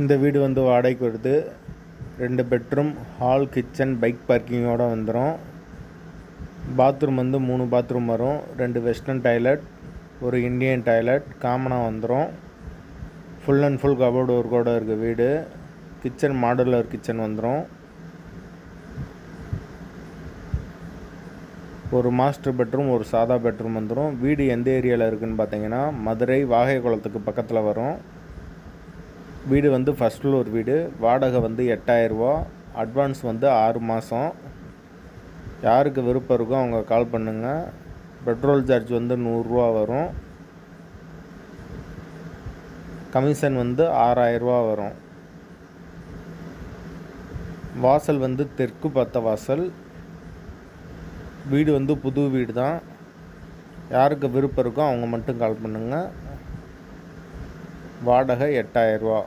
இந்த வீடு வந்து வாடகைக்கு வருது. ரெண்டு பெட்ரூம் ஹால் கிச்சன் பைக் பார்க்கிங்கோடு வந்துடும் பாத்ரூம் வந்து மூணு பாத்ரூம் வரும். ரெண்டு வெஸ்டர்ன் டாய்லெட் ஒரு இந்தியன் டாய்லெட் காமனாக வந்துடும் ஃபுல் அண்ட் ஃபுல் கபோர்டு ஒர்க்கோடு இருக்குது வீடு. கிச்சன் மாடுலர் கிச்சன் வந்துடும் ஒரு மாஸ்டர் பெட்ரூம் ஒரு சாதா பெட்ரூம் வந்துடும் வீடு எந்த ஏரியாவில் இருக்குதுன்னு பார்த்தீங்கன்னா மதுரை வாகை குளத்துக்கு பக்கத்தில் வரும். வீடு வந்து ஃபஸ்ட் ஃப்ளோர் வீடு. வாடகை வந்து எட்டாயிரரூவா அட்வான்ஸ் வந்து ஆறு மாதம் யாருக்கு விருப்பம் இருக்கோ அவங்க கால் பண்ணுங்கள் பெட்ரோல் சார்ஜ் வந்து நூறுரூவா வரும். கமிஷன் வந்து ஆறாயிரரூவா வரும். வாசல் வந்து தெற்கு பார்த்த வாசல். வீடு வந்து புது வீடு தான் யாருக்கு விருப்பம் இருக்கோ அவங்க மட்டும் கால் பண்ணுங்கள் வாடகை எட்டாயிரரூவா